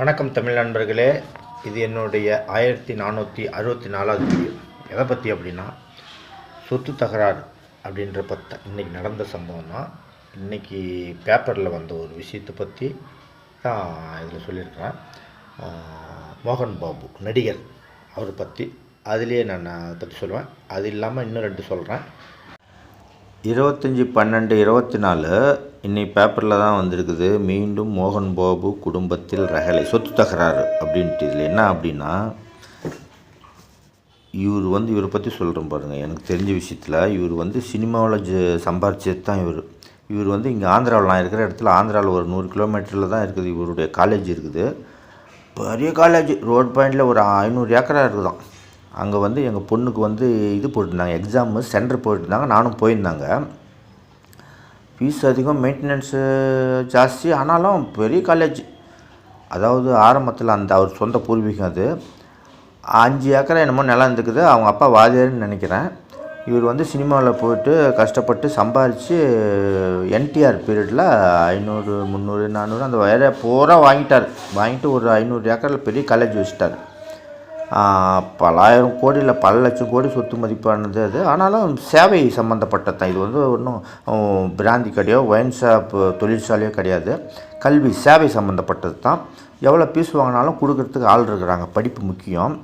வணக்கம் தமிழ் நண்பர்களே. இது என்னுடைய ஆயிரத்தி நானூற்றி அறுபத்தி நாலாவது வீடியோ. எதை பற்றி அப்படின்னா சொத்து தகராறு அப்படின்ற பற்றி இன்றைக்கி நடந்த சம்பவம் தான் இன்றைக்கி பேப்பரில் வந்த ஒரு விஷயத்தை பற்றி தான் இதில் சொல்லியிருக்கிறேன். மோகன் பாபு நடிகர் அவரை பற்றி அதுலேயே நான் அதை பற்றி சொல்லுவேன். அது இல்லாமல் இன்னும் ரெண்டு சொல்கிறேன் இருபத்தஞ்சி பன்னெண்டு இருபத்தி நாலு இன்னைக்கு பேப்பரில் தான் வந்திருக்குது. மீண்டும் மோகன் பாபு குடும்பத்தில் ரகலை சொத்து தகராறு அப்படின்ட்டு இதில் என்ன அப்படின்னா இவர் வந்து இவரை பற்றி சொல்கிறேன் பாருங்கள் எனக்கு தெரிஞ்ச விஷயத்தில் இவர் வந்து சினிமாவில் ஜ சம்பாரிச்சது தான் இவர். இவர் வந்து இங்கே ஆந்திராவில் நான் இருக்கிற இடத்துல ஆந்திராவில் ஒரு நூறு கிலோமீட்டரில் தான் இருக்குது. இவருடைய காலேஜ் இருக்குது. பெரிய காலேஜ் ரோட் பாயிண்டில் ஒரு ஐநூறு ஏக்கரா இருக்குதான். அங்கே வந்து எங்கள் பொண்ணுக்கு வந்து இது போட்டிருந்தாங்க எக்ஸாமு சென்டர் போட்டிருந்தாங்க நானும் போயிருந்தாங்க. ஃபீஸ் அதிகம் மெயின்டெனன்ஸு ஜாஸ்தி ஆனாலும் பெரிய காலேஜ் அதாவது ஆரம்பத்தில் அந்த அவர் சொந்த பூர்வீகம் அது. அஞ்சு ஏக்கரை என்னமோ நிலம் இருந்துக்குது அவங்க அப்பா வாதியார்னு நினைக்கிறேன். இவர் வந்து சினிமாவில் போயிட்டு கஷ்டப்பட்டு சம்பாரித்து என்டிஆர் பீரியடில் ஐநூறு முந்நூறு நானூறு அந்த வயரை பூரா வாங்கிட்டார். வாங்கிட்டு ஒரு ஐநூறு ஏக்கரில் பெரிய காலேஜ் வச்சுட்டார். பலாயிரம் கோடி இல்லை பல லட்சம் கோடி சொத்து மதிப்பானது அது. ஆனாலும் சேவை சம்மந்தப்பட்டது தான். இது வந்து ஒன்றும் பிராந்தி கடையோ ஒயின் ஷாப் தொழிற்சாலையோ கிடையாது. கல்வி சேவை சம்மந்தப்பட்டது தான். எவ்வளோ பீஸ் வாங்கினாலும் கொடுக்கறதுக்கு ஆள் இருக்கிறாங்க. படிப்பு முக்கியம்.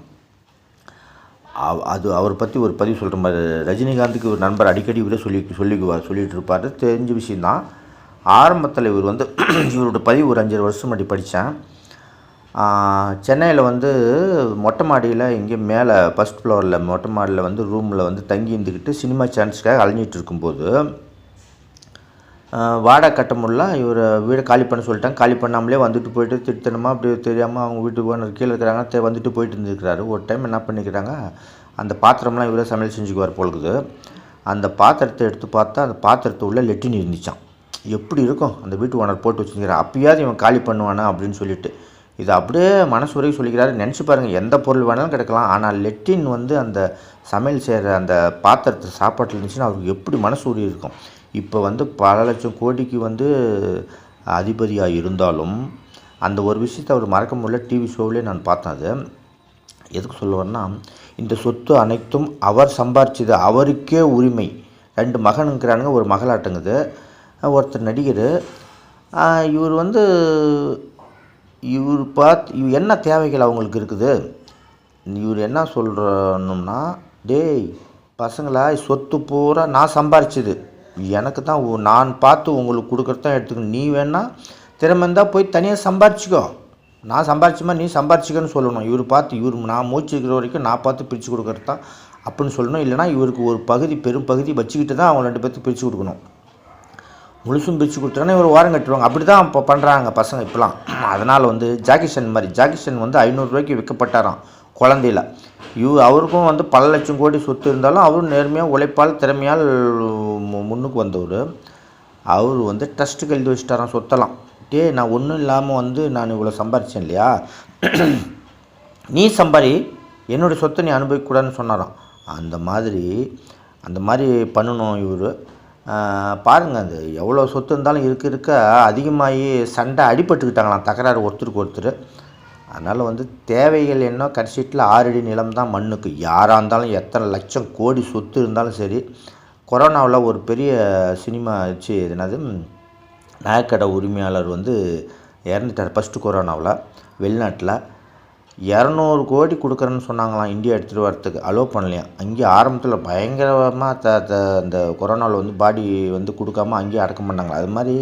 அது அவரை பற்றி ஒரு பதிவு சொல்கிற மாதிரி ரஜினிகாந்துக்கு ஒரு நண்பர் அடிக்கடி இவரே சொல்லி சொல்லிக்குவார் சொல்லிகிட்டு இருப்பார் தெரிஞ்ச விஷயந்தான் ஆரம்பத்தில் இவர் வந்து இவரோட பதிவு ஒரு அஞ்சு வருஷம் முன்னாடி படித்தேன். சென்னையில் வந்து மொட்டை மாடியில் இங்கே மேலே ஃபஸ்ட் ஃப்ளோரில் மொட்டை மாடியில் வந்து ரூமில் வந்து தங்கி இருந்துக்கிட்டு சினிமா சான்ஸ்க்காக அலைஞ்சிட்டு இருக்கும்போது வாடகை கட்ட முடியல. இவர் வீடை காலி பண்ண சொல்லிட்டாங்க. காலி பண்ணாமலே வந்துட்டு போயிட்டு திட்டணுமா அப்படி தெரியாமல் அவங்க வீட்டுக்கு ஓனர் கீழே இருக்கிறாங்க. வந்துட்டு போயிட்டு இருந்திருக்கிறாரு. ஒரு டைம் என்ன பண்ணிக்கிறாங்க? அந்த பாத்திரம்லாம் இவரே சமையல் செஞ்சுக்குவார் போலுக்குது அந்த பாத்திரத்தை எடுத்து பார்த்தா அந்த பாத்திரத்து உள்ளே லெட்டின் இருந்துச்சான் எப்படி இருக்கும்? அந்த வீட்டு ஓனர் போட்டு வச்சுருக்கிறார். அப்பயாவது இவன் காலி பண்ணுவானா அப்படின்னு சொல்லிட்டு. இது அப்படியே மனசு வரைக்கும் சொல்லிக்கிறாரு. நினச்சி பாருங்கள் எந்த பொருள் வேணாலும் கிடைக்கலாம். ஆனால் லெட்டின் வந்து அந்த சமையல் செய்கிற அந்த பாத்திரத்தை சாப்பாட்டில் இருந்துச்சுன்னா அவருக்கு எப்படி மனசு உரி இருக்கும்? இப்போ வந்து பல லட்சம் கோடிக்கு வந்து அதிபதியாக இருந்தாலும் அந்த ஒரு விஷயத்தை அவர் மறக்க முடியல. டிவி ஷோவிலே நான் பார்த்தேன் அது. எதுக்கு சொல்லுவேன்னா இந்த சொத்து அனைத்தும் அவர் சம்பாரிச்சது அவருக்கே உரிமை. ரெண்டு மகனுங்கிறானுங்க ஒரு மகளாட்டங்குது. ஒருத்தர் நடிகர். இவர் வந்து இவர் பார்த்து இவர் என்ன தேவைகள் அவங்களுக்கு இருக்குது? இவர் என்ன சொல்கிறணும்னா டேய் பசங்களா சொத்து பூரா நான் சம்பாரிச்சது. எனக்கு தான் நான் பார்த்து உங்களுக்கு கொடுக்குறதான் எடுத்துக்கணும். நீ வேணால் திறமை இருந்தால் போய் தனியாக சம்பாரிச்சிக்கோ. நான் சம்பாரிச்சுமா நீ சம்பாரிச்சிக்கன்னு சொல்லணும். இவர் பார்த்து இவர் நான் மூச்சு இருக்கிற வரைக்கும் நான் பார்த்து பிரித்து கொடுக்குறது தான் அப்படின்னு சொல்லணும். இல்லைனா இவருக்கு ஒரு பகுதி பெரும் பகுதி வச்சுக்கிட்டு தான் அவங்க ரெண்டு பேர்த்துக்கு பிரித்து கொடுக்கணும். முழுசும் பிரித்து கொடுத்துட்டோன்னா இவர் ஓரம் கட்டுவாங்க. அப்படி தான் இப்போ பண்ணுறாங்க பசங்க இப்போலாம் அதனால் வந்து ஜாகிஷன் மாதிரி ஜாகிஷன் வந்து ஐநூறுரூவாய்க்கு விற்கப்பட்டாராம் குழந்தையில. இவ அவருக்கும் வந்து பல லட்சம் கோடி சொத்து இருந்தாலும் அவரும் நேர்மையாக உழைப்பால் திறமையால் முன்னுக்கு வந்தவர். அவர் வந்து ட்ரஸ்ட்டுக்கு எழுதி வச்சுட்டாராம் சொத்தெல்லாம். டேய் நான் ஒன்றும் இல்லாமல் வந்து நான் இவ்வளோ சம்பாரிச்சேன் இல்லையா? நீ சம்பாரி என்னுடைய சொத்தை நீ அனுபவிக்கக்கூடாதுன்னு சொன்னாராம். அந்த மாதிரி அந்த மாதிரி பண்ணணும் இவர். பாருங்கள் அது எவ்வளோ சொத்து இருந்தாலும் இருக்க இருக்க அதிகமாகி சண்டை அடிபட்டுக்கிட்டாங்களாம். தகராறு ஒருத்தருக்கு ஒருத்தர். அதனால் வந்து தேவைகள் என்ன கடைசீட்டில் ஆறடி நிலம் தான் மண்ணுக்கு. யாராக இருந்தாலும் எத்தனை லட்சம் கோடி சொத்து இருந்தாலும் சரி கொரோனாவில் ஒரு பெரிய சினிமா வச்சு என்னது? நகைக்கடை உரிமையாளர் வந்து இறந்துட்டார் ஃபஸ்ட்டு கொரோனாவில் வெளிநாட்டில். இரநூறு கோடி கொடுக்குறேன்னு சொன்னாங்களாம். இந்தியா எடுத்துகிட்டு வரத்துக்கு. அலோவ் பண்ணலையாம் அங்கே ஆரம்பத்தில் பயங்கரமாக த த அந்த கொரோனாவில் வந்து பாடி வந்து கொடுக்காம அங்கேயே அடக்கம் பண்ணாங்க அது மாதிரி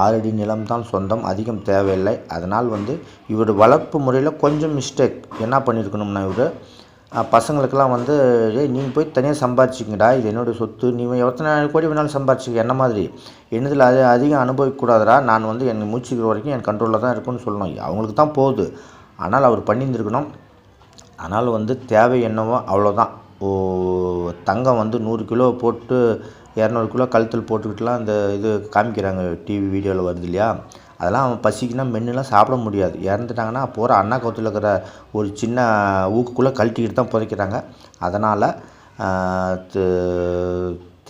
ஆறடி நிலம் தான் சொந்தம் அதிகம் தேவையில்லை. அதனால் வந்து இவர் வளர்ப்பு முறையில் கொஞ்சம் மிஸ்டேக் என்ன பண்ணியிருக்கணும்னா இவர்? பசங்களுக்கெல்லாம் வந்து ஏய் நீங்கள் போய் தனியாக சம்பாதிச்சிக்கிங்கடா இது என்னோடய சொத்து. நீ எத்தனை கோடி வேணாலும் சம்பாரிச்சிக்க. என்ன மாதிரி? என்னதில் அது அதிகம் அனுபவிக்கக்கூடாதுடா. நான் வந்து என் மூச்சுக்கிற வரைக்கும் என் கண்ட்ரோலில் தான் இருக்குன்னு சொல்லணும். அவங்களுக்கு தான் போகுது. ஆனால் அவர் பண்ணியிருந்திருக்கணும். ஆனால் வந்து தேவை என்னவோ அவ்வளோதான். ஓ தங்கம் வந்து நூறு கிலோ போட்டு இரநூறு கிலோ கழுத்தில் போட்டுக்கிட்டுலாம் அந்த இது காமிக்கிறாங்க டிவி வீடியோவில் வருது இல்லையா? அதெல்லாம் அவன் பசிக்குன்னா மென்னுலாம் சாப்பிட முடியாது. இறந்துட்டாங்கன்னா போகிற அண்ணா கவுத்தில் இருக்கிற ஒரு சின்ன ஊக்குக்குள்ளே கழட்டிக்கிட்டு தான் புதைக்கிறாங்க. அதனால்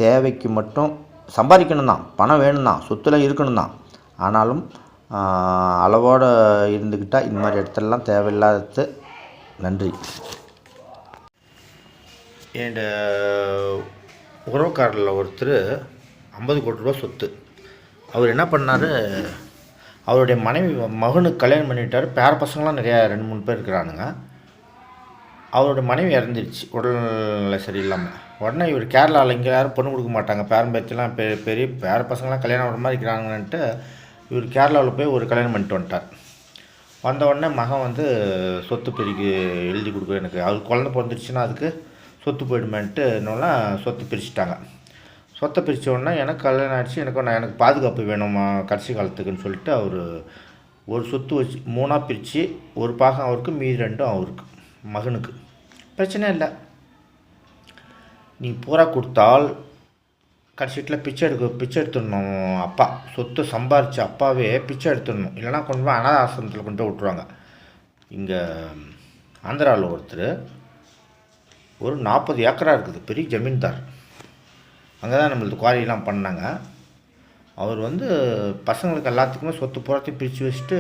தேவைக்கு மட்டும் சம்பாதிக்கணும் தான் பணம் வேணும் தான் சொத்துல இருக்கணும் தான் ஆனாலும் அளவோடு இருந்துக்கிட்டால் இந்த மாதிரி இடத்துலலாம் தேவையில்லாதது நன்றி. என் உறவுக்காரில் ஒருத்தர் ஐம்பது கோடி ரூபா சொத்து. அவர் என்ன பண்ணார்? அவருடைய மனைவி மகனுக்கு கல்யாணம் பண்ணிட்டார். பேர பசங்களாம் நிறையா ரெண்டு மூணு பேர் இருக்கிறானுங்க. அவரோட மனைவி இறந்துருச்சு. உடல்நிலை சரியில்லாமல் உடனே இவர் கேரளாவில் இங்கே யாரும் பொண்ணு கொடுக்க மாட்டாங்க. பேரம்பேத்திலாம் பெ பெரிய பேர பசங்களாம் கல்யாணம் ஆகிற மாதிரி இருக்கிறாங்கன்ட்டு இவர் கேரளாவில் போய் ஒரு கல்யாணம் பண்ணிட்டு வந்துட்டார். வந்தவுடனே மகன் வந்து சொத்து பிரிக்கு எழுதி கொடுக்க எனக்கு. அவர் குழந்த பிறந்துருச்சுன்னா அதுக்கு சொத்து போயிடுமேன்ட்டு என்னன்னா சொத்து பிரிச்சுட்டாங்க. சொத்தை பிரித்த உடனே எனக்கு கல்யாணம் ஆகிடுச்சு எனக்கு நான் எனக்கு பாதுகாப்பு வேணுமா? கடைசி காலத்துக்குன்னு சொல்லிட்டு அவர் ஒரு சொத்து வச்சு மூணாக பிரித்து ஒரு பாகம் அவருக்கு மீதி ரெண்டும் அவருக்கு மகனுக்கு. பிரச்சனை இல்லை. நீ பூரா கொடுத்தால் கடைசியில் பிச்சை எடுக்க பிச்சை எடுத்துடணும். அப்பா சொத்து சம்பாரிச்ச அப்பாவே பிச்சை எடுத்துடணும். இல்லைன்னா கொண்டு போய் அனாத ஆசிரமத்தில் கொண்டு போய் விட்ருவாங்க இங்கே ஆந்திராவில் ஒருத்தர் ஒரு நாற்பது ஏக்கரா இருக்குது பெரிய ஜமீன்தார். அங்கே தான் நம்மளுக்கு குவாரியெல்லாம் பண்ணாங்க. அவர் வந்து பசங்களுக்கு எல்லாத்துக்குமே சொத்து புறத்தையும் பிரித்து வச்சுட்டு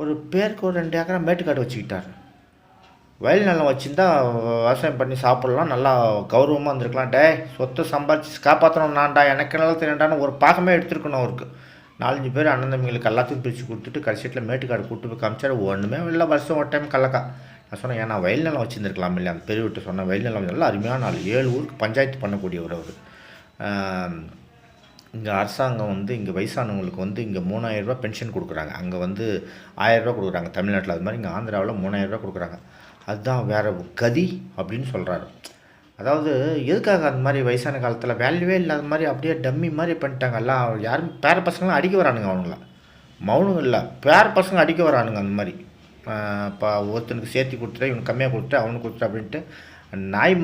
ஒரு பேருக்கு ஒரு ரெண்டு ஏக்கரா மேட்டுக்காடு வச்சுக்கிட்டார். வயல் நிலம் வச்சுருந்தா விவசாயம் பண்ணி சாப்பிட்லாம். நல்லா கௌரவமாக இருந்திருக்கலாம். டே சொத்தை சம்பாதிச்சு காப்பாற்றணும் நான்டா. எனக்கு நல்லா தெரியாண்டான்னு ஒரு பாகமே எடுத்துருக்கணும் அவருக்கு. நாலஞ்சு பேர் அண்ணன் தம்பிங்களுக்கு எல்லாத்தையும் பிரித்து கொடுத்துட்டு கடைசியில் மேட்டுக்காடு கூட்டு போய் காமிச்சாரு. ஒன்றுமே இல்லை வருஷம் ஒரு டைம் கலக்கா நான் சொன்னேன் ஏன்னா வயல் நிலம் வச்சுருந்துருக்கலாம் இல்லையா? அந்த பெரியவிட்ட சொன்னேன் வயல் நிலம் நல்லா அருமையான நாள் ஏழு ஊருக்கு பஞ்சாயத்து பண்ணக்கூடியவர் அவர். இங்கே அரசாங்கம் வந்து இங்கே வயசானவங்களுக்கு வந்து இங்கே மூணாயிரரூபா பென்ஷன் கொடுக்குறாங்க. அங்கே வந்து ஆயிரரூபா கொடுக்குறாங்க. தமிழ்நாட்டில் அது மாதிரி இங்கே ஆந்திராவில் மூணாயிரரூபா கொடுக்குறாங்க. அதுதான் வேறு கதி அப்படின்னு சொல்கிறாரு அதாவது எதுக்காக அந்த மாதிரி வயசான காலத்தில் வேல்யூவே இல்லாத மாதிரி அப்படியே டம்மி மாதிரி பண்ணிட்டாங்க? எல்லாம் யாரும் பேர பசங்களாம் அடிக்க வரானுங்க அவங்கள மௌனம் இல்லை. பேர பசங்க அடிக்க வரானுங்க அந்த மாதிரி. இப்போ ஒருத்தனுக்கு சேர்த்து கொடுத்துட்டு இவனுக்கு கம்மியாக கொடுத்துட்டு அவனுக்கு கொடுத்துட்டு அப்படின்ட்டு நாய்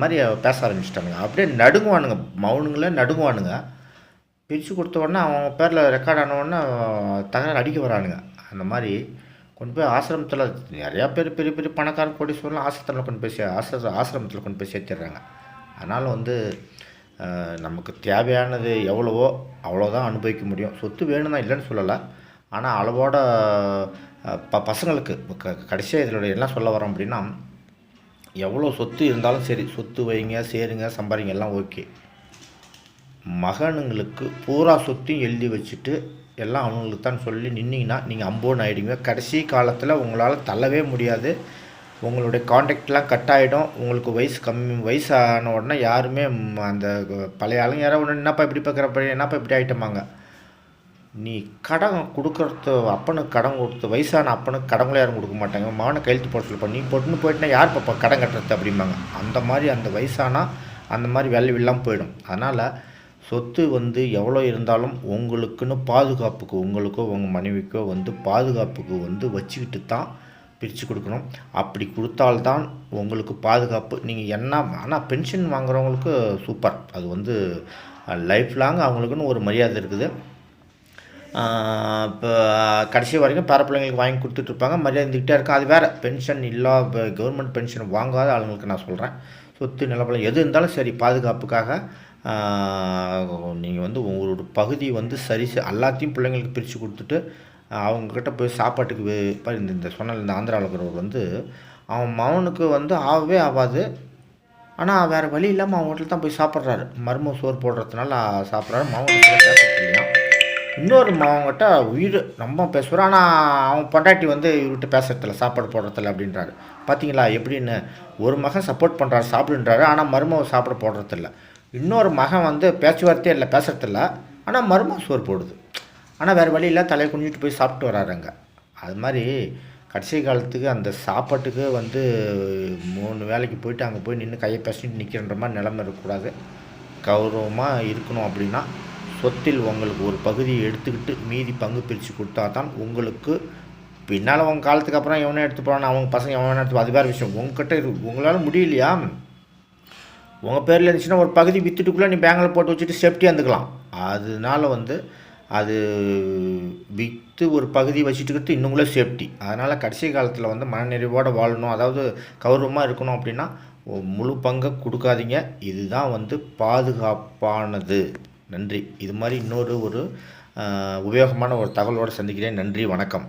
மாதிரி பேச ஆரம்பிச்சிட்டானுங்க. அப்படியே நடுங்குவானுங்க. மௌனுங்களே நடுங்குவானுங்க. பிரித்து கொடுத்த உடனே அவன் பேரில் ரெக்கார்ட் ஆன உடனே தகராறு அடிக்க வரானுங்க. அந்த மாதிரி கொண்டு போய் ஆசிரமத்தில் நிறையா பேர் பெரிய பெரிய பணக்கார கோடீஸ்வரலாம் ஆசிரத்தில் கொண்டு போய் சே ஆசிர ஆசிரமத்தில் கொண்டு போய் சேர்த்திடுறாங்க. அதனால் வந்து நமக்கு தேவையானது எவ்வளவோ அவ்வளோதான் அனுபவிக்க முடியும். சொத்து வேணும்னா இல்லைன்னு சொல்லலை. ஆனால் அளவோட ப பசங்களுக்கு க கடைசியாக இதனுடைய என்ன சொல்ல வரோம் அப்படின்னா எவ்வளோ சொத்து இருந்தாலும் சரி சொத்து வைங்க சேருங்க சம்பாதிங்க எல்லாம் ஓகே. மகனுங்களுக்கு பூரா சொத்தையும் எழுதி வச்சுட்டு எல்லாம் அவனுங்களுக்கு தான் சொல்லி நின்னீங்கன்னா நீங்கள் அம்போன் ஆகிடுங்க கடைசி காலத்தில் உங்களால் தள்ளவே முடியாது. உங்களுடைய காண்டாக்ட்லாம் கட் ஆகிடும் உங்களுக்கு வயசு கம்மி வயசான உடனே யாருமே அந்த பழைய ஆளுங்க யாராவது ஒன்று என்னப்பா இப்படி பார்க்குறப்ப என்னப்பா இப்படி ஆகிட்டமாங்க நீ கடன் கொடுக்குறது அப்பனுக்கு கடன் கொடுத்து வயசான அப்பனுக்கு கடன்களை யாரும் கொடுக்க மாட்டாங்க. மகனை கையெழுத்து போட சொல்லுப்பா நீ போட்டுன்னு போயிட்டுனா யார் பாப்பா கடன் கட்டுறது? அப்படிம்பாங்க. அந்த மாதிரி அந்த வயசானா அந்த மாதிரி வேல்யூ போயிடும். அதனால் சொத்து வந்து எவ்வளோ இருந்தாலும் உங்களுக்குன்னு பாதுகாப்புக்கு உங்களுக்கோ உங்கள் மனைவிக்கோ வந்து பாதுகாப்புக்கு வந்து வச்சுக்கிட்டு தான் பிரித்து கொடுக்கணும். அப்படி கொடுத்தால்தான் உங்களுக்கு பாதுகாப்பு. நீங்கள் என்ன ஆனால் பென்ஷன் வாங்குறவங்களுக்கு சூப்பர் அது வந்து லைஃப் லாங் அவங்களுக்குன்னு ஒரு மரியாதை இருக்குது. இப்போ கடைசி வரைக்கும் பேர பிள்ளைங்களுக்கு வாங்கி கொடுத்துட்ருப்பாங்க மரியாதை இருந்துக்கிட்டே இருக்கும். அது வேறு. பென்ஷன் இல்லா கவர்மெண்ட் பென்ஷன் வாங்காத ஆளுங்களுக்கு நான் சொல்கிறேன் சொத்து நிலப்பலம் எது இருந்தாலும் சரி பாதுகாப்புக்காக நீங்கள் வந்து உங்களோட பகுதி வந்து சரி எல்லாத்தையும் பிள்ளைங்களுக்கு பிரித்து கொடுத்துட்டு அவங்கக்கிட்ட போய் சாப்பாட்டுக்கு வே- இந்த இந்த சொன்ன இந்த ஆந்திராவில் இருக்கிறவர் வந்து அவன் மகனுக்கு வந்து ஆகவே ஆகாது. ஆனால் வேறு வழி இல்லாமல் அவன் வீட்டில் தான் போய் சாப்பிட்றாரு. மரும சோறு போடுறதுனால சாப்பிட்றாரு. மகன் இன்னொரு மகன்கிட்ட உயிர் ரொம்ப பேசுகிறான் ஆனால் அவன் பொண்டாட்டி வந்து இவர்கிட்ட பேசுறதில்ல சாப்பாடு போடுறதில்ல அப்படின்றாரு. பார்த்தீங்களா எப்படின்னு ஒரு மகன் சப்போர்ட் பண்ணுறாரு சாப்பிடுன்றாரு. ஆனால் மருமக சாப்பிட போடுறதில்ல இன்னொரு மகன் வந்து பேச்சுவார்த்தையே இல்லை பேசுறதில்ல. ஆனால் மருமக சோறு போடுது. ஆனால் வேறு வழியில் தலையை குனிஞ்சிட்டு போய் சாப்பிட்டு வராருங்க அது மாதிரி கடைசி காலத்துக்கு அந்த சாப்பாட்டுக்கு வந்து மூணு வேலைக்கு போயிட்டு அங்கே போய் நின்று கையை பேசிட்டு நிற்கின்ற மாதிரி நிலமை இருக்கக்கூடாது. கௌரவமாக இருக்கணும் அப்படின்னா சொத்தில் உங்களுக்கு ஒரு பகுதியை எடுத்துக்கிட்டு மீதி பங்கு பிரித்து கொடுத்தா தான் உங்களுக்கு பின்னால் உங்கள் காலத்துக்கு அப்புறம் எவனே எடுத்து போகிறான் அவங்க பசங்க எவனே எடுத்து அது வேறு விஷயம். உங்ககிட்ட இருக்கு உங்களால் முடியலையா உங்கள் பேரில் இருந்துச்சுன்னா ஒரு பகுதி விற்றுட்டுக்குள்ளே நீ பேங்கில் போட்டு வச்சுட்டு சேஃப்டியாக இருந்துக்கலாம். அதனால வந்து அது விற்று ஒரு பகுதி வச்சுட்டுக்கிட்டு இன்னுங்களே சேஃப்டி அதனால் கடைசி காலத்தில் வந்து மனநிறைவோடு வாழணும். அதாவது கௌரவமாக இருக்கணும் அப்படின்னா முழு பங்கை கொடுக்காதீங்க. இதுதான் வந்து பாதுகாப்பானது. நன்றி. இது மாதிரி இன்னொரு ஒரு உபயோகமான ஒரு தகவலோடு சந்திக்கிறேன். நன்றி. வணக்கம்.